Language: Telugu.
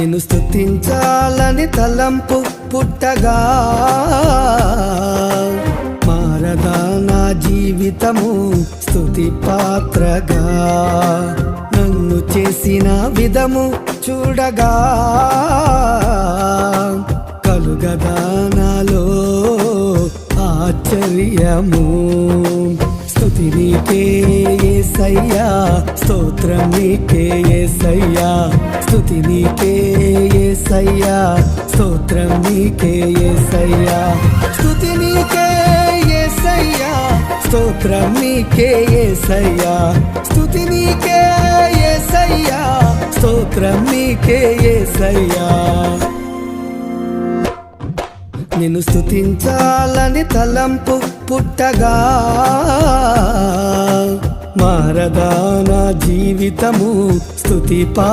నిన్ను స్థుతించాలని తలంపు పుట్టగా మారదా నా జీవితము స్థుతి పాత్రగా. నన్ను చేసిన విధము చూడగా కలుగదా నాలో ఆశ్చర్యము. ఏసయ్యా స్తోత్రం నీకే ఏసయ్యా స్థుతి నీకే ఏసయ్యా స్తోత్రం నీకే ఏసయ్యా. స్థుతి నీకే ఏసయ్యా స్తోత్రం నీకే ఏసయ్యా. స్థుతి నీకే ఏసయ్యా స్తోత్రం నీకే ఏసయ్యా. నిన్ను స్థుతించాలని తలంపు పుట్టగా మారదా నా జీవితము స్థుతి పా